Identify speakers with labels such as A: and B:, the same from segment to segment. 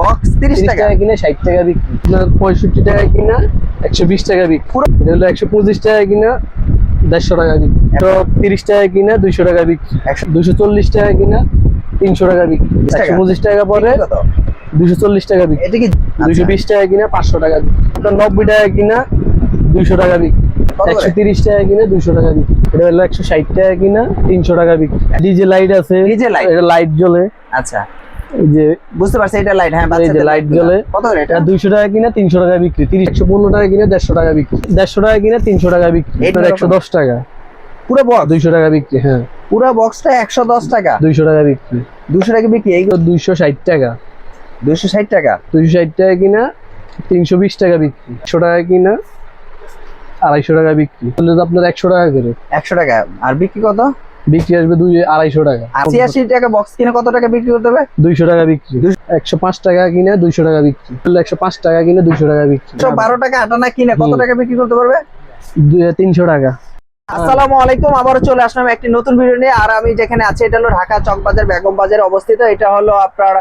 A: Box তিরিশ
B: তিরিশ
A: টাকা
B: টাকা কিনে ষাট টাকা বিক্রি আপনার পঁয়ষট্টি টাকা কিনা একশো বিশ টাকা বিক্রি এটা হলো একশো পঁচিশ টাকা কিনা দেড়শো টাকা বিক্রি একশো তিরিশ টাকা কিনা দুইশো টাকা বিক্রি
A: একশো
B: দুশো চল্লিশ টাকা কিনা তিনশো টাকা বিক্রি? একশো পঁচিশ টাকা পরে দুশো চল্লিশ টাকা বিক্রি
A: এটা কি
B: দুইশো বিশ টাকা কিনা পাঁচশো টাকা বিক্রি আপনার নব্বই টাকা কিনা দুইশো টাকা বিক্রি? একশো তিরিশ টাকা কিনা দুইশো টাকা বিক্রি এটা হলো একশো ষাট টাকা কিনা তিনশো টাকা বিক্রি ডিজে লাইট আছে
A: DJ light?
B: এটা লাইট জ্বলে
A: আচ্ছা
B: যে
A: বুঝতে পারছি এটা লাইট হ্যাঁ
B: এই যে লাইট জ্বলে
A: কত এটা?
B: টাকা কিনা তিনশো টাকা বিক্রি তিরিশ একশো পনেরো টাকা কিনা দেড়শো টাকা বিক্রি দেড়শো টাকা কিনা তিনশো টাকা বিক্রি টাকা।
A: পুরো বক্স
B: দুইশো টাকা বিক্রি হ্যাঁ।
A: পুরো বক্সটা একশো দশ টাকা?
B: দুইশো টাকা বিক্রি।
A: টাকা বিক্রি এইগুলো
B: টাকা।
A: দুশো ষাট টাকা?
B: দুইশো ষাট টাকা কিনা তিনশো বিশ টাকা বিক্রি টাকা কিনা আড়াইশো টাকা বিক্রি। তাহলে তো আপনার একশো টাকা করে।
A: একশো টাকা আর বিক্রি কত?
B: বিক্রি আসবে দুই আড়াইশো টাকা।
A: আশি আশি টাকা বক্স কিনে কত টাকা বিক্রি করতে হবে?
B: দুইশো টাকা বিক্রি। একশো পাঁচ টাকা কিনে দুইশো টাকা বিক্রি। একশো পাঁচ টাকা কিনে দুইশো টাকা বিক্রি।
A: বারো টাকা আটানা কিনে কত টাকা বিক্রি করতে পারবে?
B: তিনশো টাকা।
A: আসসালামু আলাইকুম আবারও চলে আসলাম একটি নতুন ভিডিও নিয়ে। আর আমি যেখানে আছি এটা হলো ঢাকা চকবাজার বেগম বাজারে অবস্থিত। এটা হলো আপনার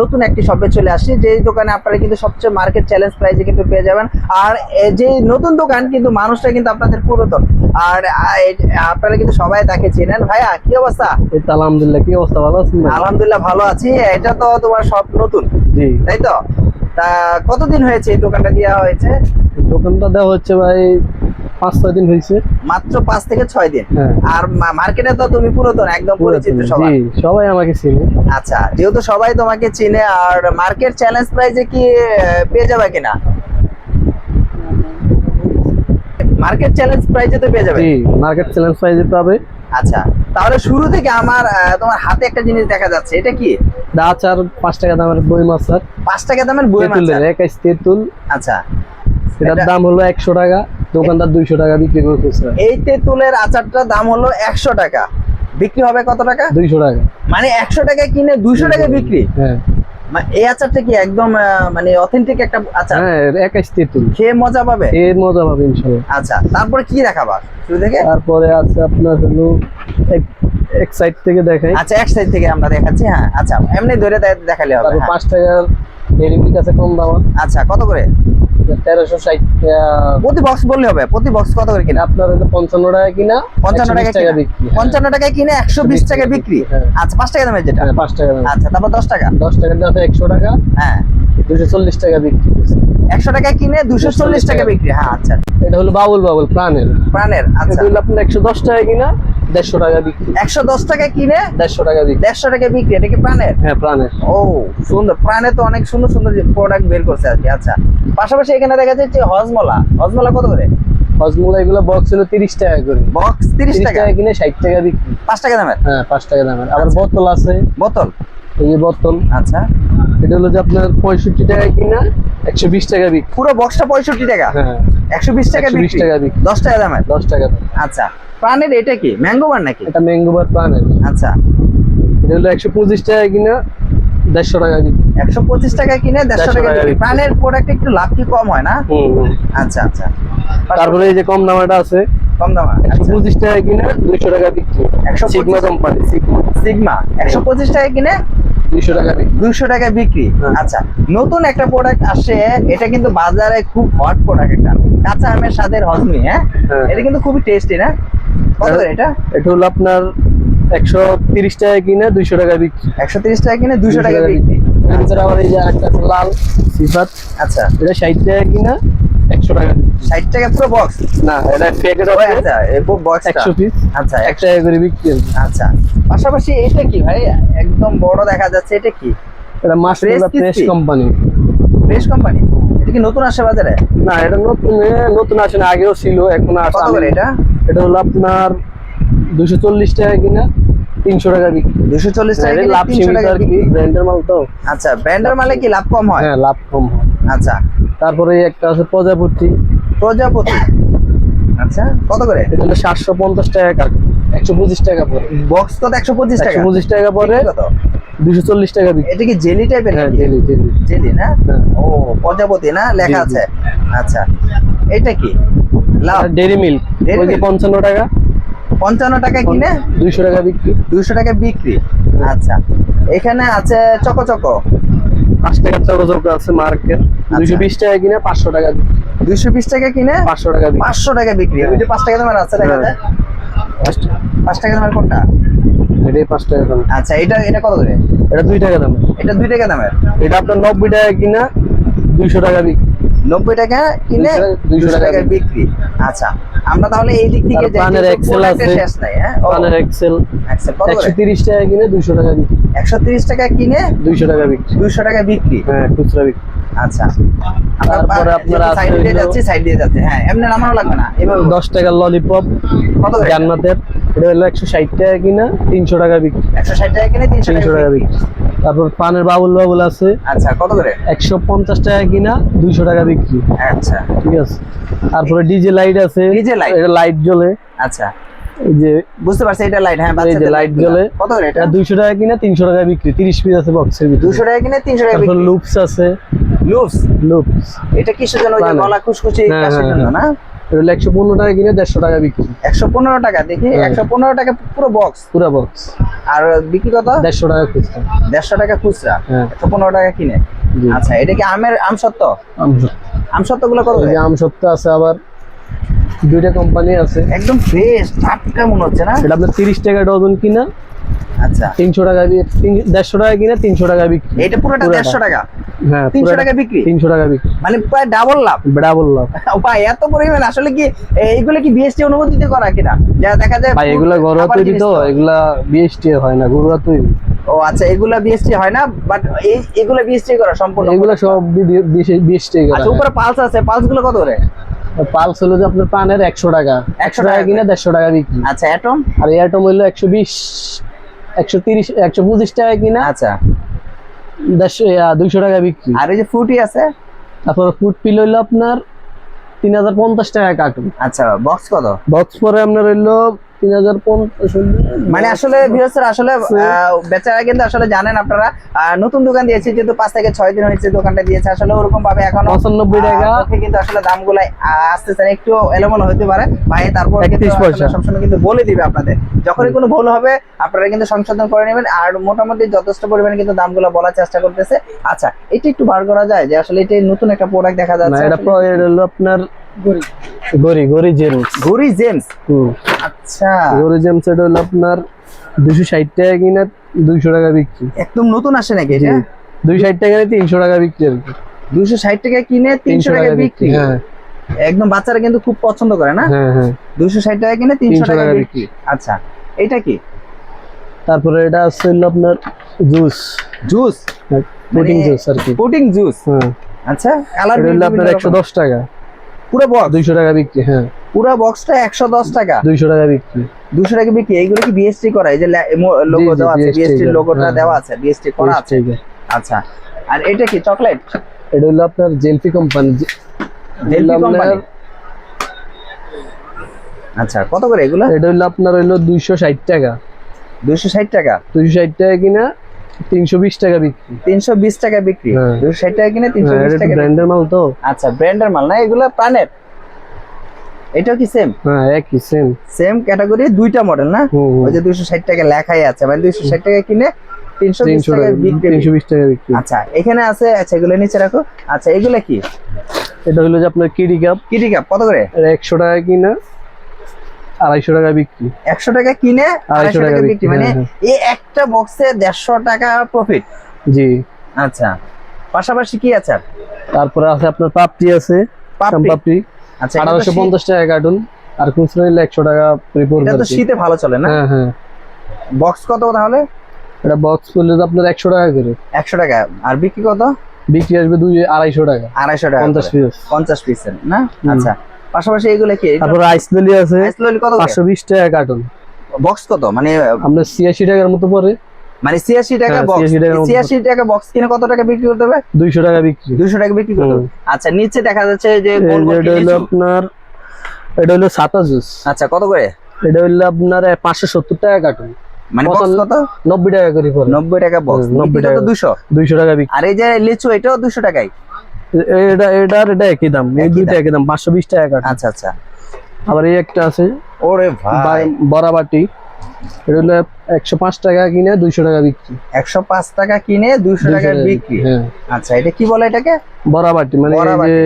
A: নতুন একটি শপে চলে আসছি। যেই দোকানে আপনারা কিন্তু সবচেয়ে মার্কেট চ্যালেঞ্জ প্রাইজে কিন্তু পেয়ে যাবেন। আর যে নতুন দোকান কিন্তু মানুষটা কিন্তু আপনাদের পুরাতন। আর আপনারা কিন্তু সবাই তাকে চেনেন। ভাইয়া কি অবস্থা?
B: আলহামদুলিল্লাহ কি অবস্থা? ভালো আছেন
A: আলহামদুলিল্লাহ ভালো আছি। এটা তো তোমার সব নতুন।
B: জি।
A: তাই তো? তা কতদিন হয়েছে এই দোকানটা দেওয়া হয়েছে?
B: দোকানটা দেওয়া হচ্ছে ভাই পাঁচ ছয় দিন হয়েছে।
A: মাত্র পাঁচ থেকে ছয় দিন?
B: হ্যাঁ।
A: আর মার্কেটে তো তুমি পুরাতন একদম পরিচিত সবাই
B: সবাই আমাকে চিনে।
A: আচ্ছা যেহেতু সবাই তোমাকে চিনে আর মার্কেট চ্যালেঞ্জ প্রাইজে কি পেয়ে যাবে কিনা? মার্কেট চ্যালেঞ্জ প্রাইজে তো পেয়ে যাবে।
B: জি মার্কেট চ্যালেঞ্জ প্রাইজে পাবে।
A: আচ্ছা তাহলে শুরু থেকে আমার তোমার হাতে একটা জিনিস দেখা যাচ্ছে এটা কি?
B: দাঁত আর পাঁচ টাকা দামের বই মাছ আর
A: পাঁচ টাকা দামের বই মাছ
B: তেঁতুল।
A: আচ্ছা
B: এটার দাম হলো একশো টাকা। দোকানদার দুইশো টাকা বিক্রি করতেছে
A: এই তেঁতুলের আচারটার দাম হলো একশো টাকা। বিক্রি হবে কত টাকা?
B: দুইশো টাকা।
A: মানে একশো টাকা কিনে দুইশো টাকা বিক্রি?
B: হ্যাঁ।
A: মানে এই আচারটা কি একদম মানে অথেন্টিক একটা আচার?
B: হ্যাঁ একাইশ তেঁতুল।
A: খেয়ে মজা পাবে?
B: এর মজা পাবে ইনশাল্লাহ।
A: আচ্ছা তারপরে কি দেখাবা? শুরু থেকে?
B: তারপরে আছে আপনার হলো এক এক সাইড থেকে দেখাই।
A: আচ্ছা এক সাইড থেকে আমরা দেখাচ্ছি হ্যাঁ। আচ্ছা এমনি ধরে দেখালে হবে হ্যাঁ।
B: পাঁচ টাকার ডেরি আছে কম দাম।
A: আচ্ছা কত করে?
B: তেরোশো ষাট
A: প্রতি বক্স বললে হবে? প্রতি বক্স কত করে কিনা?
B: আপনার হলো পঞ্চান্ন টাকা কিনা
A: পঞ্চান্ন
B: 120
A: টাকা
B: টাকা
A: কিনা?
B: হ্যাঁ।
A: পঞ্চান্ন টাকায় কিনে একশো বিশ টাকা বিক্রি?
B: হ্যাঁ।
A: আচ্ছা পাঁচ টাকা দামের যেটা?
B: হ্যাঁ, পাঁচ টাকা দাম
A: আচ্ছা তারপর দশ টাকা?
B: দশ টাকার দাম একশো টাকা
A: হ্যাঁ।
B: দুশো চল্লিশ টাকা বিক্রি করছে।
A: একশো টাকা কিনে দুশো চল্লিশ টাকা বিক্রি? হ্যাঁ আচ্ছা।
B: এটা হলো বাবুল বাবুল প্রাণের।
A: প্রাণের
B: এটা
A: আচ্ছা
B: হলো আপনার একশো দশ টাকা কিনা দেড়শো টাকা বিক্রি।
A: একশো দশ টাকা কিনে
B: দেড়শো টাকা বিক্রি।
A: দেড়শো টাকা বিক্রি এটা কি প্রাণের?
B: হ্যাঁ প্রাণের।
A: ও সুন্দর। প্রাণে তো অনেক সুন্দর সুন্দর প্রোডাক্ট বের করছে আর কি আচ্ছা। পাশাপাশি এখানে দেখা যাচ্ছে হজমলা। হজমলা কত করে?
B: হজমোলা এগুলো বক্স হলো তিরিশ টাকা করে।
A: বক্স তিরিশ টাকা
B: কিনে ষাট টাকা বিক্রি।
A: পাঁচ টাকা দামের?
B: হ্যাঁ পাঁচ টাকা দামের। আবার
A: আচ্ছা।
B: বোতল আছে।
A: বোতল?
B: এই যে বোতল।
A: আচ্ছা।
B: এটা হলো যে আপনার পঁয়ষট্টি টাকা কিনা একশো বিশ টাকা বিক্রি।
A: পুরো বক্সটা পঁয়ষট্টি টাকা?
B: হ্যাঁ
A: একশো বিশ টাকা
B: 120
A: বিক্রি?
B: টাকা বিক্রি।
A: দশ টাকা দামের?
B: দশ টাকা দাম।
A: আচ্ছা প্রাণের এটা কি? ম্যাঙ্গো বার নাকি?
B: এটা ম্যাঙ্গোবার প্রাণের।
A: আচ্ছা।
B: এটা হলো একশো পঁচিশ টাকা কিনা দেড়শো টাকা বিক্রি।
A: একশো পঁচিশ টাকা কিনে দেড়শো টাকা। প্রাণের প্রোডাক্ট একটু লাভ কি কম হয় না। আচ্ছা আচ্ছা।
B: তারপরে এই যে কম দামাটা আছে
A: কম দাম
B: একশো পঁচিশ টাকা কিনা দুইশো টাকা বিক্রি।
A: 125
B: সিগমা কোম্পানি সিগমা
A: সিগমা। একশো পঁচিশ টাকা কিনে
B: দুইশো টাকা বিক্রি।
A: দুইশো টাকা বিক্রি?
B: হ্যাঁ।
A: আচ্ছা নতুন একটা প্রোডাক্ট আসে এটা কিন্তু বাজারে খুব হট প্রোডাক্ট একটা। কাঁচা আমের স্বাদের হজমি হ্যাঁ?
B: হ্যাঁ।
A: এটা কিন্তু খুবই টেস্টি না? কত এটা?
B: এটা হলো আপনার একশো তিরিশ টাকা কিনা দুইশো টাকা বিক্রি।
A: একশো তিরিশ টাকা কিনে দুইশো টাকা বিক্রি।
B: এর ভিতরে আবার এই যে একটা লাল সিফাত।
A: আচ্ছা।
B: এটা ষাট টাকা কিনা একশো টাকা বিক্রি।
A: ষাট টাকা পুরো বক্স
B: না এটা প্যাকেট
A: আচ্ছা এই বক্স
B: একশো পিস
A: আচ্ছা
B: এক টাকা করে বিক্রি
A: আচ্ছা পাশাপাশি এটা কি ভাই? একদম বড় দেখা যাচ্ছে এটা কি?
B: এটা master press company
A: fresh company এটা কি নতুন আসে বাজারে?
B: না এটা নতুন নতুন আসে না আগেও ছিল এখন আসে
A: কত করে এটা?
B: এটা হলো আপনার দুশো চল্লিশ টাকা কিনা তিনশো টাকা বিক্রি।
A: দুশো চল্লিশ টাকা
B: লাভ
A: টাকা
B: কি ব্র্যান্ডের মাল তো।
A: আচ্ছা ব্র্যান্ডের মালে কি লাভ কম হয়?
B: হ্যাঁ লাভ কম হয়।
A: আচ্ছা।
B: তারপরে একটা আছে প্রজাপতি।
A: প্রজাপতি। আচ্ছা কত করে?
B: এটা হলো সাতশো পঞ্চাশ টাকা একশো পঁচিশ টাকা পরে
A: বক্স কত? একশো পঁচিশ টাকা?
B: পঁচিশ টাকা পরে
A: কত?
B: দুশো চল্লিশ টাকা বিক্রি।
A: এটা কি জেলি টাইপের
B: হ্যাঁ জেলি জেলি।
A: জেলি না?
B: হ্যাঁ।
A: ও প্রজাপতি না? লেখা। আছে। আচ্ছা। এটা কি? লাভ
B: ডেরি মিল্ক ওই যে? পঞ্চান্ন টাকা।
A: পঞ্চান্ন টাকা কিনে
B: দুইশো টাকা বিক্রি।
A: দুইশো টাকা বিক্রি। আচ্ছা। এখানে আছে চকো চকো।
B: পাঁচ টাকা চকচক আছে মার্কেট
A: আচ্ছা।
B: দুইশো বিশ টাকা কিনে পাঁচশো টাকা
A: দুইশো বিশ টাকা কিনে
B: পাঁচশো টাকা
A: পাঁচশো টাকা বিক্রি ওই যে পাঁচ টাকা দামের আছে দেখা যায়
B: পাঁচ-
A: টাকা। দামের কোনটা?
B: এটাই পাঁচ টাকা দাম।
A: আচ্ছা এটা এটা কত করে?
B: এটা দুই টাকা দাম
A: এটা দুই টাকা দামের।
B: এটা আপনার নব্বই টাকা কিনা দুইশো টাকা বিক্রি।
A: নব্বই টাকা কিনে
B: দুইশো- টাকা
A: বিক্রি। আচ্ছা আমরা তাহলে এই দিক থেকে
B: পানের
A: এর
B: আছে।
A: শেষ নাই হ্যাঁ?
B: পানের এক্সেল
A: এক্সেল কত
B: একশো
A: করে
B: তিরিশ টাকা কিনে দুইশো টাকা বিক্রি।
A: একশো তিরিশ টাকা কিনে
B: দুইশো টাকা বিক্রি।
A: দুইশো টাকা বিক্রি?
B: হ্যাঁ খুচরা বিক্রি।
A: আচ্ছা।
B: তারপরে আপনার
A: সাইড দিয়ে যাচ্ছে সাইড দিয়ে যাচ্ছে। হ্যাঁ এমনি নামানো লাগবে না এভাবে
B: দশ টাকার ললিপপ
A: কত
B: জান্নাতের। এটা হলো টাকা কিনা তিনশো টাকা বিক্রি।
A: একশো ষাট টাকা কিনে তিনশো
B: তিনশো টাকা
A: টাকা
B: বিক্রি। তারপর পানের বাবুল বাবুল আছে।
A: আচ্ছা কত করে?
B: একশো পঞ্চাশ টাকা কিনা দুইশো টাকা বিক্রি।
A: আচ্ছা।
B: ঠিক আছে? তারপরে ডিজে লাইট আছে।
A: DJ light?
B: এটা লাইট জ্বলে।
A: আচ্ছা।
B: এই যে
A: বুঝতে পারছি এটা লাইট হ্যাঁ
B: এই যে
A: বাচ্চাদের
B: লাইট জ্বলে।
A: কত করে এটা?
B: এটা দুইশো টাকা কিনা তিনশো টাকা বিক্রি। তিরিশ পিস আছে বক্সের ভিতরে।
A: দুশো টাকা কিনে তিনশো টাকা
B: তারপর
A: বিক্রি।
B: লুপস আছে।
A: লুপস
B: লুপস
A: এটা কিসের জন্য? ওই যে গলা খুশখুশি
B: হ্যাঁ,
A: কাশির
B: হ্যাঁ,
A: জন্য না?
B: এটা একশো পনেরো টাকা কিনে দেড়শো টাকা বিক্রি।
A: একশো পনেরো টাকা দেখি
B: হ্যাঁ।
A: একশো পনেরো টাকা পুরো বক্স
B: পুরো বক্স
A: আর বিক্রি কত?
B: দেড়শো টাকা খুচরা।
A: দেড়শো টাকা খুচরা?
B: হ্যাঁ।
A: একশো পনেরো টাকা কিনে? আচ্ছা এটা কি আমের আম সত্য?
B: আম-
A: সত্য। গুলো কত?
B: আম সত্য আছে আবার দুইটা কোম্পানি আছে।
A: একদম ফ্রেশ টাটকা মনে হচ্ছে না?
B: এটা আপনার তিরিশ টাকা ডজন কিনা
A: আচ্ছা।
B: তিনশো টাকা বি- তিন- দেড়শো টাকা কিনা তিনশো টাকা বিক্রি।
A: এটা পুরোটা
B: পুরোটা।
A: দেড়শো টাকা?
B: হ্যাঁ
A: তিনশো
B: পুরোটা
A: টাকা বিক্রি?
B: তিনশো টাকা বিক্রি।
A: মানে প্রায় ডাবল লাভ।
B: বেড়া বললাম
A: ভাই এত পরিমাণ আসলে কি এইগুলো কি বিএসটি অনুমোদিত করা কিনা? যা দেখা যায়
B: ভাই এগুলা ঘরোয়া তৈরি তো। এগুলা বিএসটি হয় না ঘরোয়া তৈরি
A: ও আচ্ছা এগুলা বিএসটি হয় না বাট এই এগুলা বিএসটি করা সম্পূর্ণ
B: এগুলা সব বিএসটি
A: আচ্ছা উপরে পালস আছে পালসগুলো কত করে?
B: পালস হলো যে আপনার পানের একশো টাকা।
A: 100
B: একশো
A: টাকা
B: কিনা দেড়শো টাকা বিক্রি।
A: আচ্ছা অ্যাটম
B: আর এয়ারটম হইল একশো বিশ একশো তিরিশ একশো পঁচিশ টাকা কিনা?
A: আচ্ছা।
B: দেড়শো দুইশো টাকা বিক্রি।
A: আর এই যে ফ্রুটি আছে?
B: তারপর ফুট পিল হইল আপনার তিন হাজার পঞ্চাশ টাকা কার্টুন
A: আচ্ছা বক্স কত?
B: বক্স পরে আপনার হইল
A: মানে আসলে ভিউয়ার্সরা আসলে বেচারা কিন্তু আসলে জানেন আপনারা নতুন দোকান দিয়েছে যেহেতু পাঁচ থেকে ছয় দিন হয়েছে দোকানটা দিয়েছে আসলে ওরকম ভাবে এখনও
B: পঁচানব্বই টাকা।
A: কিন্তু আসলে দামগুলো আসতেছে একটু এলোমেলো হতে পারে। ভাই তারপর কিন্তু
B: 31 পয়সা।
A: আসলে সবসময় কিন্তু বলে দিবে আপনাদের। যখনই কোনো ভুল হবে আপনারা কিন্তু সংশোধন করে নেবেন আর মোটামুটি যথেষ্ট পরিমাণে কিন্তু দামগুলো বলার চেষ্টা করতেছে। আচ্ছা এটা একটু বার করা যায় যে আসলে এটা নতুন একটা প্রোডাক্ট দেখা যাচ্ছে
B: এটা আপনার গরি। গরি জেমস।
A: ঘুরি জেমস? আচ্ছা।
B: গরি জেমস এটা হলো আপনার দুশো ষাট টাকা কিনা দুইশো টাকা বিক্রি।
A: একদম নতুন আসে নাকি এটা?
B: দুই ষাট টাকা কিনে তিনশো টাকা বিক্রি আর কি।
A: দুশো ষাট টাকা কিনে তিনশো টাকা বিক্রি?
B: হ্যাঁ।
A: একদম বাচ্চারা কিন্তু খুব পছন্দ করে না?
B: হ্যাঁ হ্যাঁ।
A: দুশো ষাট টাকা কিনে তিনশো
B: 300
A: টাকা বিক্রি? আচ্ছা। এটা কি?
B: তারপরে এটা আছে হলো আপনার জুস।
A: জুস?
B: পুডিং
A: মানে-
B: জুস আর কি।
A: Pudding juice?
B: হ্যাঁ।
A: আচ্ছা কালার
B: আপনার একশো দশ টাকা।
A: পুরো বক্স
B: দুইশো টাকা বিক্রি হ্যাঁ।
A: পুরো বক্সটা একশো দশ টাকা।
B: দুইশো টাকা বিক্রি।
A: দুশো টাকা বিক্রি? এইগুলো কি বিএসটি করা? এই যে লোগো দেওয়া আছে বিএসটি লোগোটা
B: হ্যাঁ,
A: দেওয়া আছে বিএসটি করা আছে। আচ্ছা। আর এটা কি চকলেট
B: এটা হলো আপনার জেলফি কোম্পানি
A: জেলপি কোম্পানি আচ্ছা কত করে এগুলো?
B: এটা হলো আপনার হইল দুইশো ষাট টাকা।
A: দুশো ষাট টাকা।
B: দুইশো ষাট টাকা কিনা তিনশো বিশ টাকা বিক্রি।
A: তিনশো বিশ টাকা বিক্রি।
B: হ্যাঁ।
A: দুশো ষাট টাকা কিনে তিনশো
B: হ্যাঁ,
A: বিশ
B: এটা
A: টাকা
B: ব্র্যান্ডের মাল তো।
A: আচ্ছা ব্র্যান্ডের মাল না এগুলো প্রাণের। এটাও কি সেম
B: হ্যাঁ একই সেম
A: সেম ক্যাটাগরি দুইটা মডেল না? ওই যে দুইশো ষাট টাকা লেখাই আছে মানে দুইশো ষাট টাকা কিনে তিনশো বিশ
B: তিনশো
A: টাকা
B: টাকা
A: বিক্রি।
B: তিনশো বিশ টাকা বিক্রি।
A: আচ্ছা এখানে আছে আচ্ছা এগুলো নিচে রাখো। আচ্ছা এগুলো কি?
B: এটা হলো যে আপনার কিডি কাপ।
A: কিটি কাপ কত করে?
B: এটা একশো টাকা কিনা। আড়াইশো টাকা বিক্রি।
A: একশো টাকা কিনে আড়াইশো টাকা বিক্রি মানে
B: হ্যাঁ,
A: এই একটা বক্সে দেড়শো টাকা প্রফিট
B: জি।
A: আচ্ছা। পাশাপাশি কি আছে
B: তারপরে আছে আপনার পাপড়ি আছে
A: পাপড়ি। আচ্ছা
B: আঠারোশো পঞ্চাশ টাকা কার্টুন আর খুচরা নিলে একশো টাকা
A: এটা তো শীতে ভালো চলে না?
B: হ্যাঁ হ্যাঁ।
A: বক্স কত তাহলে?
B: এটা বক্স করলে তো আপনার একশো টাকা করে।
A: একশো টাকা। আর বিক্রি কত?
B: বিক্রি আসবে দুই আড়াইশো টাকা।
A: আড়াইশো টাকা
B: পঞ্চাশ পিস
A: পঞ্চাশ পিসের না? আচ্ছা। পাশাপাশি এগুলো কি?
B: তারপর আইস ললি আছে
A: আইসললি কত
B: পাঁচশো বিশ টাকা কার্টুন
A: বক্স কত? মানে
B: আপনার ছিয়াশি টাকার মতো পরে
A: মানে ছিয়াশি টাকা
B: হ্যাঁ,
A: বক্স
B: 86 মতো।
A: ছিয়াশি টাকা বক্স কিনে কত টাকা বিক্রি করতে হবে?
B: দুইশো টাকা বিক্রি।
A: দুশো টাকা বিক্রি করতে হবে। আচ্ছা নিচে দেখা যাচ্ছে যে গোল গোল
B: এটা হলো আপনার এটা হলো সাতা জুস।
A: আচ্ছা কত করে?
B: এটা হলো আপনার পাঁচশো সত্তর টাকা কার্টুন
A: মানে বক্স কত?
B: নব্বই টাকা করে পরে
A: নব্বই টাকা বক্স
B: 90
A: নব্বই টাকা
B: টাকা।
A: দুশো
B: দুইশো টাকা বিক্রি।
A: আর এই যে লিচু এটাও দুশো টাকাই
B: এ- এটা এটা এটা একই দাম। এই দুইটা একই দাম পাঁচশো বিশ টাকা কার্টুন
A: আচ্ছা আচ্ছা।
B: আবার এই একটা আছে
A: ওরে ভাই।
B: এটা হলো একশো পাঁচ টাকা কিনে দুইশো টাকা বিক্রি।
A: একশো পাঁচ টাকা কিনে দুইশো
B: 200
A: টাকা বিক্রি।
B: হ্যাঁ।
A: আচ্ছা এটা কি বলে এটাকে?
B: বরাবাটি মানে যে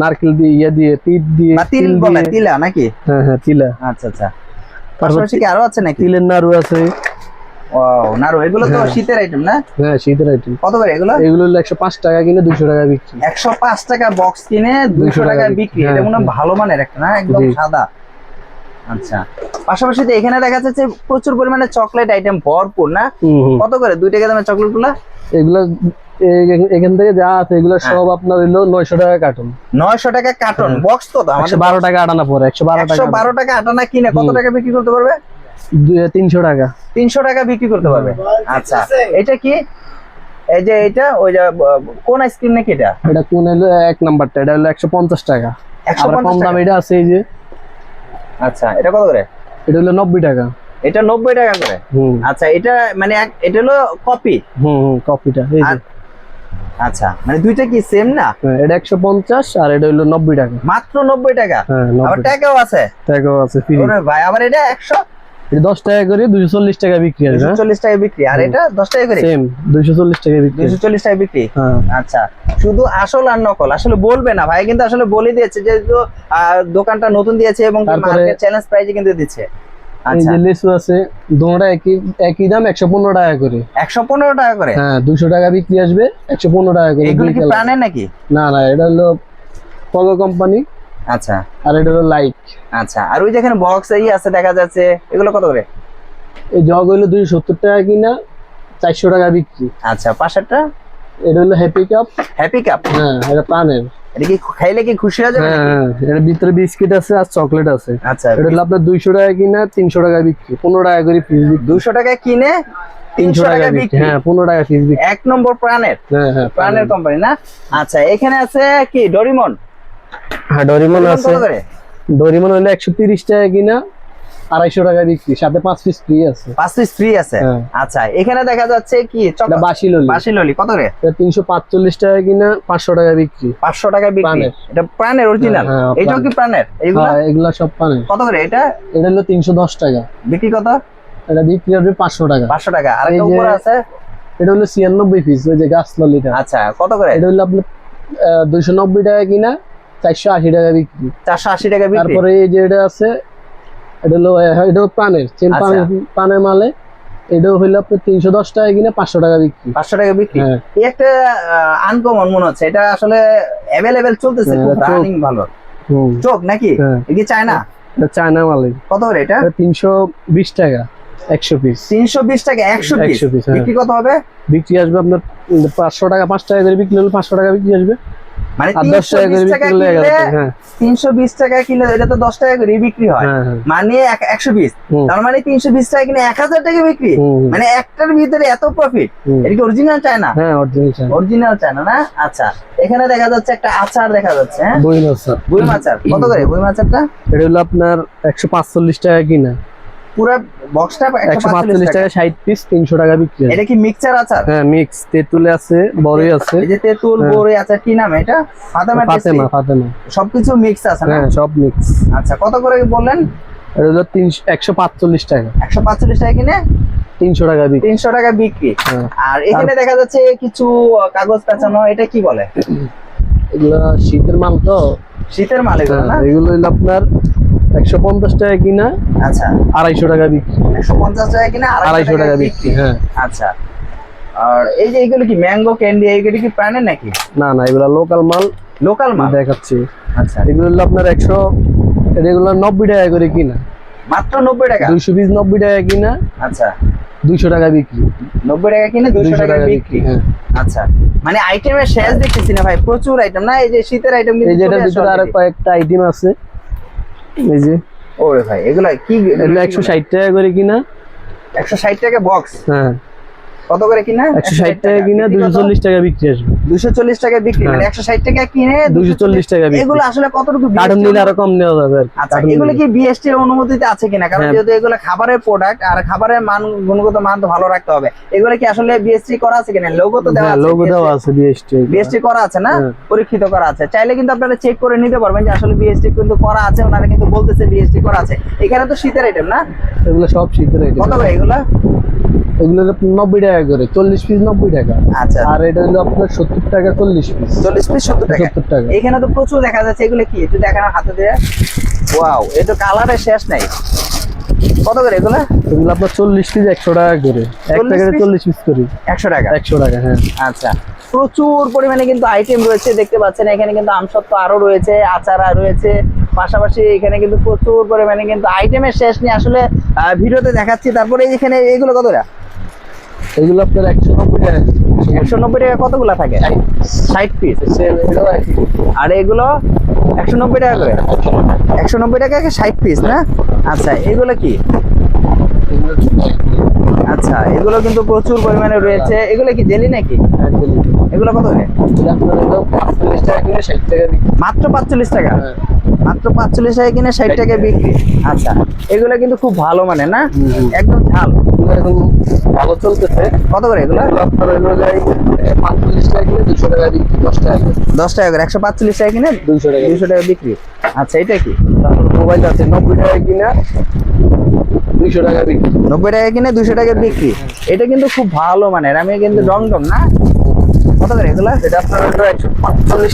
B: নারকেল দিয়ে ইয়ে দিয়ে তিল দিয়ে
A: তিল বলে তিলা নাকি?
B: হ্যাঁ হ্যাঁ তিলা।
A: আচ্ছা আচ্ছা। পাশাপাশি কি আরও আছে নাকি?
B: তিলের নাড়ু আছে।
A: ও নারু এগুলো তো। শীতের আইটেম না?
B: হ্যাঁ শীতের আইটেম
A: কত করে এগুলো?
B: এগুলো হলো একশো পাঁচ টাকা কিনে দুইশো টাকা বিক্রি।
A: একশো পাঁচ টাকা বক্স কিনে
B: 200
A: টাকা
B: টাকা
A: বিক্রি। এটা মনে। ভালো মানের একটা না? একদম সাদা। আচ্ছা। পাশাপাশি তো এখানে দেখা যাচ্ছে প্রচুর পরিমাণে চকলেট আইটেম ভরপুর না? কত করে? দুই টাকা দামের চকলেটগুলা?
B: এগুলো এখান থেকে যা আছে এগুলো
A: হ্যাঁ।
B: সব আপনার হইল নয়শো টাকা কার্টন
A: নয়শো টাকা কার্টন
B: হ্যাঁ।
A: বক্স তো আমাদের
B: বারো টাকা আটানা পরে একশো বারো টাকা
A: বারো টাকা আটানা কিনে কত টাকা বিক্রি করতে পারবে?
B: তিনশো টাকা।
A: তিনশো টাকা বিক্রি করতে পারবে। আচ্ছা এটা কি? এই যে এটা ওই যে কোন আইসক্রিম নাকি এটা?
B: এটা কোন হলো এক নাম্বারটা এটা হলো একশো পঞ্চাশ টাকা।
A: একশো
B: কম দাম এটা আছে এই যে
A: আচ্ছা এটা কত করে?
B: এটা হলো নব্বই টাকা।
A: এটা নব্বই টাকা করে?
B: হুম।
A: আচ্ছা এটা মানে এটা হলো কপি?
B: হুম হুম কফিটা এই যে।
A: আচ্ছা মানে দুইটা কি সেম না?
B: হ্যাঁ, এটা একশো পঞ্চাশ আর এটা হলো নব্বই টাকা।
A: মাত্র নব্বই টাকা?
B: হ্যাঁ
A: আবার টাকাও আছে?
B: টাকাও আছে ফ্রি
A: ওরে ভাই আবার এটা একশো
B: এটা দশ টাকা করে দুইশো চল্লিশ টাকা বিক্রি আছে
A: দুশো চল্লিশ টাকা বিক্রি। আর এটা দশ টাকা করে?
B: সেম দুইশো চল্লিশ টাকা বিক্রি
A: দুশো চল্লিশ টাকা বিক্রি?
B: হ্যাঁ।
A: আচ্ছা শুধু আসল আর নকল আসলে বলবে না ভাই কিন্তু আসলে বলে দিয়েছে যেহেতু আহ, দোকানটা নতুন দিয়েছে এবং মার্কেট চ্যালেঞ্জ প্রাইজে কিন্তু দিচ্ছে। আচ্ছা।
B: লেসু আছে দুটা একই একই দাম একশো পনেরো টাকা করে।
A: একশো পনেরো টাকা করে?
B: হ্যাঁ দুশো টাকা বিক্রি আসবে একশো পনেরো টাকা করে
A: এগুলো
B: দুই
A: কি প্রাণের নাকি?
B: না না এটা হলো পগো কোম্পানি
A: আচ্ছা।
B: আর এটা হলো লাইক
A: আচ্ছা আর ওই যেখানে বক্স এই আছে দেখা যাচ্ছে এগুলো কত করে?
B: এই জগ হইল দুইশো সত্তর টাকা কিনা চারশো টাকা বিক্রি।
A: আচ্ছা পাশেরটা?
B: এটা হলো হ্যাপি কাপ
A: হ্যাপি কাপ
B: হ্যাঁ এটা
A: কি খাইলে কি খুশি হয়ে যাবে?
B: হ্যাঁ হ্যাঁ এর ভিতরে বিস্কিট আছে আর চকলেট আছে।
A: আচ্ছা
B: এটা হলো আপনার দুইশো টাকা কিনা তিনশো টাকা বিক্রি পনেরো টাকা করে পিস বিক্রি।
A: দুশো টাকা কিনে
B: তিনশো টাকা বিক্রি। হ্যাঁ পনেরো টাকা পিস বিক্রি।
A: এক নম্বর প্রাণের।
B: হ্যাঁ হ্যাঁ
A: প্রাণের কোম্পানি না? আচ্ছা এখানে আছে কি? ডরিমন
B: হ্যাঁ ডরিমন আছে। ডরিমন হলো একশো তিরিশ টাকা কিনা আড়াইশো টাকা বিক্রি। সাথে পাঁচ পিস ফ্রি আছে।
A: পাঁচ পিস ফ্রি আছে?
B: হ্যাঁ।
A: আচ্ছা এখানে দেখা যাচ্ছে কি?
B: বাসি ললি
A: বাসি ললি কত করে?
B: তিনশো পাঁচচল্লিশ টাকা কিনা পাঁচশো টাকা বিক্রি।
A: পাঁচশো টাকা বিক্রি। এটা প্রাণের অরিজিনাল
B: হ্যাঁ, হ্যাঁ,
A: এইটাও কি প্রাণের।
B: হ্যাঁ এগুলা সব পানে
A: কত করে এটা?
B: এটা হলো তিনশো দশ টাকা।
A: বিক্রি কত?
B: এটা বিক্রি হবে পাঁচশো টাকা।
A: পাঁচশো টাকা। আর একটা উপরে আছে?
B: এটা হলো ছিয়ানব্বই পিস ওই যে গাছ ললিটা
A: আচ্ছা কত করে?
B: এটা হলো আপনার দুইশো নব্বই টাকা কিনা চারশো আশি টাকা বিক্রি।
A: চারশো আশি টাকা বিক্রি?
B: তারপরে এই যে এটা আছে এটা হলো এটা চেন
A: আচ্ছা।
B: পানের মালে। এটাও হইল আপনার তিনশো দশ টাকা কিনা পাঁচশো টাকা বিক্রি।
A: পাঁচশো টাকা বিক্রি?
B: হ্যাঁ।
A: এই একটা আনকমন মনে হচ্ছে। এটা আসলে অ্যাভেলেবেল চলতেছে
B: হ্যাঁ।
A: রানিং ভালো। চোখ নাকি?
B: হ্যাঁ।
A: এটা চায়না?
B: এটা চায়না মালে।
A: কত করে এটা?
B: তিনশো বিশ টাকা একশো পিস।
A: তিনশো বিশ টাকা একশো পিস?
B: 100 piece, হ্যাঁ।
A: বিক্রি কত হবে?
B: বিক্রি আসবে আপনার পাঁচশো টাকা পাঁচ টাকা করে বিক্রি হলে পাঁচশো টাকা বিক্রি আসবে।
A: মানে
B: আর দশ
A: তিনশো
B: টাকা
A: টাকা
B: হ্যাঁ।
A: কিলো এটা তো দশ টাকা করে বিক্রি হয়।
B: হ্যাঁ হ্যাঁ।
A: মানে এক- একশো বিশ।
B: হুম।
A: তার মানে তিনশো বিশ টাকা কিনে টাকা বিক্রি। মানে একটার ভিতরে এত প্রফিট এটা কি অরিজিনাল চায়না
B: হ্যাঁ অরিজিনাল চায়না
A: অরিজিনাল চায়না না? আচ্ছা। এখানে দেখা যাচ্ছে একটা আচার দেখা যাচ্ছে হ্যাঁ?
B: বই মাছ
A: কত করে বুইম আচারটা
B: এটা হলো আপনার একশো পাঁচচল্লিশ টাকা কিনা।
A: পুরো বক্সটা
B: টাকা। পিস টাকা বিক্রি হয়।
A: এটা কি মিক্সচার আচার?
B: হ্যাঁ মিক্স তেঁতুলে আছে বড়ই আছে।
A: এই যে তেঁতুল
B: হ্যাঁ।
A: আচার কি নাম এটা? ফাতেমা
B: ফাতেমা ফাতেমা।
A: সবকিছু মিক্স আছে না?
B: হ্যাঁ সব মিক্স
A: আচ্ছা কত করে বললেন?
B: এটা হলো তিনশো একশো পাঁচচল্লিশ টাকা।
A: কিনে?
B: তিনশো টাকা বিক্রি।
A: তিনশো টাকা বিক্রি।
B: হ্যাঁ।
A: আর এখানে দেখা যাচ্ছে কিছু কাগজ পেঁচানো এটা কি বলে?
B: এগুলো শীতের মাল তো।
A: শীতের মাল এগুলো না?
B: এগুলো হলো আপনার একশো পঞ্চাশ টাকা কিনা
A: আচ্ছা।
B: আড়াইশো টাকা বিক্রি।
A: একশো পঞ্চাশ টাকা কিনে
B: আড়াইশো টাকা বিক্রি। হ্যাঁ।
A: আচ্ছা। আর এই যে এগুলো কি ম্যাঙ্গো ক্যান্ডি এইগুলো কি প্রাণের নাকি?
B: না না এগুলো লোকাল মাল
A: লোকাল মাল?
B: দেখাচ্ছি।
A: আচ্ছা।
B: এগুলো হলো আপনার একশো এগুলো নব্বই টাকা করে কিনা।
A: মাত্র নব্বই টাকা?
B: দুইশো পিস নব্বই টাকা কিনা
A: আচ্ছা।
B: দুইশো টাকা বিক্রি।
A: নব্বই টাকা কিনে
B: দুইশো
A: টাকা বিক্রি।
B: হ্যাঁ।
A: আচ্ছা। মানে আইটেমের শেষ দেখতেছি না ভাই প্রচুর আইটেম না এই যে শীতের আইটেম
B: এই ভিতরে আরও কয়েকটা আইটেম আছে। এই যে।
A: ওরে ভাই এগুলা কি
B: এগুলো একশো ষাট টাকা করে কিনা।
A: একশো ষাট টাকা বক্স
B: হ্যাঁ।
A: কত করে কিনা?
B: একশো ষাট টাকা কিনা দুশো চল্লিশ টাকা বিক্রি আসবে।
A: দুশো চল্লিশ টাকা বিক্রি মানে
B: হ্যাঁ।
A: একশো ষাট টাকা কিনে
B: দুশো চল্লিশ টাকা বিক্রি।
A: এগুলো আসলে কতটুকু
B: কার্টুন নিলে আরও কম নেওয়া যাবে
A: আচ্ছা এগুলো কি বিএসটি অনুমতিতে আছে কিনা? কারণ
B: হ্যাঁ।
A: যেহেতু এগুলো খাবারের প্রোডাক্ট আর খাবারের মান গুণগত মান তো ভালো রাখতে হবে। এগুলো কি আসলে বিএসটি করা আছে কিনা? লোগো তো দেওয়া
B: হ্যাঁ
A: আছে
B: লোগো দেওয়া আছে বিএসটি
A: বিএসটি করা আছে না। পরীক্ষিত করা আছে। চাইলে কিন্তু আপনারা চেক করে নিতে পারবেন যে আসলে বিএসটি কিন্তু করা আছে ওনারা কিন্তু বলতেছে বিএসটি করা আছে। এখানে তো শীতের আইটেম না?
B: এগুলো সব শীতের item।
A: কত এগুলো?
B: এগুলো নব্বই টাকা করে চল্লিশ পিস নব্বই টাকা।
A: আচ্ছা।
B: আর এটা হলো আপনার সত্তর টাকা চল্লিশ পিস
A: চল্লিশ পিস সত্তর টাকা।
B: সত্তর টাকা।
A: এখানে তো প্রচুর দেখা যাচ্ছে এগুলো কি? একটু হাতে দিয়ে। ওয়াও এটা কালারের শেষ নাই। কত করে এগুলো?
B: এগুলো আপনার চল্লিশ পিস একশো টাকা করে। এক প্যাকেটে চল্লিশ পিস করে।
A: একশো টাকা?
B: একশো টাকা হ্যাঁ।
A: আচ্ছা। প্রচুর পরিমাণে কিন্তু আইটেম রয়েছে দেখতে পাচ্ছেন এখানে কিন্তু আমসত্ব আরও রয়েছে আচারা রয়েছে। পাশাপাশি এখানে কিন্তু প্রচুর পরিমাণে কিন্তু আইটেমের শেষ নিয়ে আসলে ভিডিওতে দেখাচ্ছি তারপরে এখানে এগুলো কতটা
B: এগুলো আপনার একশো নব্বই টাকা
A: একশো নব্বই টাকা কতগুলো থাকে? ষাট পিস আর এগুলো একশো নব্বই টাকা করে? একশো নব্বই টাকা ষাট পিস না? আচ্ছা এগুলো কি? আচ্ছা এগুলো কিন্তু প্রচুর পরিমাণে রয়েছে। এগুলো কি জেলি নাকি? এগুলো কত করে? মাত্র পাঁচচল্লিশ টাকা?
B: হ্যাঁ।
A: মাত্র পাঁচচল্লিশ টাকা কিনে ষাট টাকা বিক্রি। আচ্ছা এগুলো কিন্তু খুব ভালো মানে না। একদম ঝাল।
B: ভালো চলতেছে।
A: কত করে এগুলো?
B: পাঁচচল্লিশ টাকা কিনে দুশো টাকা বিক্রি দশ টাকা।
A: দশ টাকা করে একশো পাঁচচল্লিশ টাকা কিনে
B: দুশো টাকা
A: দুশো টাকা বিক্রি। আচ্ছা এটা কি?
B: মোবাইল আছে নব্বই টাকা কিনা। দুইশো টাকা বিক্রি।
A: নব্বই টাকা কিনে দুশো টাকা বিক্রি। এটা কিন্তু খুব ভালো মানের। আমি কিন্তু রং টং না। কত করে এগুলো?
B: এটা আপনার একশো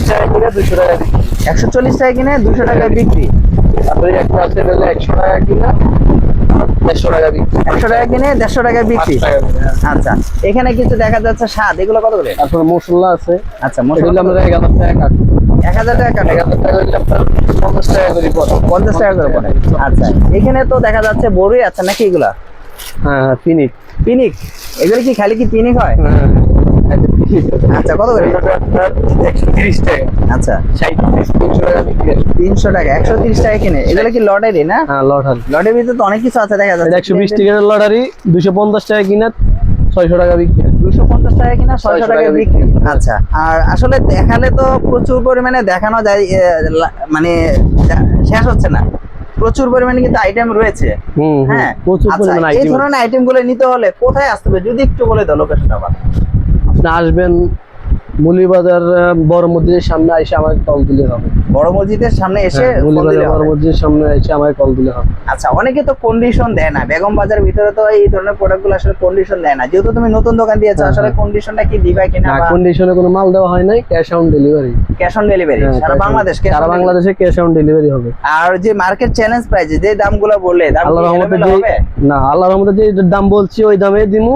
B: টাকা কিনে দুশো টাকা বিক্রি।
A: একশো চল্লিশ টাকা কিনে দুশো টাকা বিক্রি।
B: তারপরে একটা আছে একশো টাকা কিনা দেড়শো টাকা বিক্রি।
A: একশো টাকা কিনে দেড়শো টাকা বিক্রি।
B: হ্যাঁ।
A: আচ্ছা এখানে কিছু দেখা যাচ্ছে স্বাদ। এগুলো কত করে?
B: তারপরে মশলা আছে।
A: আচ্ছা মশলা
B: আমরা এক হাজার টাকা
A: এক হাজার টাকা
B: এক হাজার টাকা পঞ্চাশ টাকা করে
A: পঞ্চাশ টাকা করে পড়ে। আচ্ছা এখানে তো দেখা যাচ্ছে বড়ই আছে নাকি এগুলা?
B: হ্যাঁ হ্যাঁ ফিনিট
A: পিনিক? এগুলো কি খালি কি পিনিক হয়?
B: হ্যাঁ
A: আচ্ছা কত করে?
B: একশো তিরিশ টাকা।
A: আচ্ছা।
B: তিনশো টাকা
A: একশো তিরিশ টাকা কিনে। এগুলো কি লটারি না?
B: হ্যাঁ লটারি।
A: লটের ভিতরে তো অনেক কিছু আছে দেখা যাচ্ছে।
B: একশো বিশ টিকিটের লটারি দুশো পঞ্চাশ টাকা কিনা ছয়শো টাকা বিক্রি।
A: দুশো পঞ্চাশ টাকা কিনা ছয়শো টাকা বিক্রি। আচ্ছা আর আসলে দেখালে তো প্রচুর পরিমাণে দেখানো যায় মানে শেষ হচ্ছে না। প্রচুর পরিমাণে কিন্তু আইটেম রয়েছে। হ্যাঁ
B: প্রচুর
A: আচ্ছা, এই ধরনের আইটেমগুলো নিতে হলে কোথায় আসতে হবে? যদি একটু বলে দাও লোকেশনটা
B: আপনি আসবেন মুলিবাজার বড় মসজিদের সামনে এসে আমাকে কল দিলে হবে।
A: বড় মসজিদের সামনে এসে
B: হ্যাঁ, মুলিবাজার বড় মসজিদের সামনে এসে আমাকে কল দিলে হবে।
A: আচ্ছা অনেকে তো কন্ডিশন দেয় না। বেগম বাজারের ভিতরে তো এই ধরনের প্রোডাক্টগুলো আসলে কন্ডিশন দেয় না। যেহেতু তুমি নতুন দোকান দিয়েছ
B: হ্যাঁ,
A: আসলে
B: হ্যাঁ।
A: কন্ডিশনটা কি দিবা কিনা
B: না কন্ডিশনে কোনো মাল দেওয়া হয় নাই cash on delivery
A: cash on delivery সারা বাংলাদেশ
B: সারা বাংলাদেশে ক্যাশ অন ডেলিভারি হবে।
A: আর যে মার্কেট চ্যালেঞ্জ প্রাইজে যে দামগুলো বললে দাম
B: আল্লাহ
A: কি
B: রহমতে
A: হবে?
B: না আল্লাহ রহমতে যে দাম বলছি ওই দামে দিমু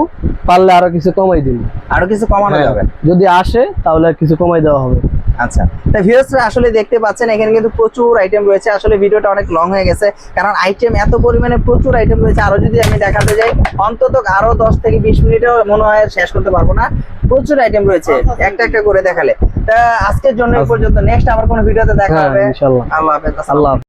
B: পারলে আরও কিছু কমাই দিমু।
A: আরও কিছু কমানো
B: হ্যাঁ,
A: যাবে।
B: যদি আসে তাহলে কিছু কমাই দেওয়া হবে।
A: আচ্ছা। তা ভিউয়ার্সরা আসলে দেখতে পাচ্ছেন এখানে কিন্তু প্রচুর আইটেম রয়েছে। আসলে ভিডিওটা অনেক লং হয়ে গেছে কারণ আইটেম এত পরিমাণে প্রচুর আইটেম রয়েছে। আরও যদি আমি দেখাতে যাই অন্তত আরও দশ থেকে বিশ মিনিটেও মনে হয় শেষ করতে পারব না। প্রচুর আইটেম রয়েছে একটা একটা করে দেখালে। তা আজকের জন্য এই পর্যন্ত। নেক্সট আবার কোনো ভিডিওতে দেখা
B: হ্যাঁ
A: হবে।
B: ইনশাল্লাহ।
A: আল্লাহ হাফেজ
B: আল্লাহ
A: আলাইকুম।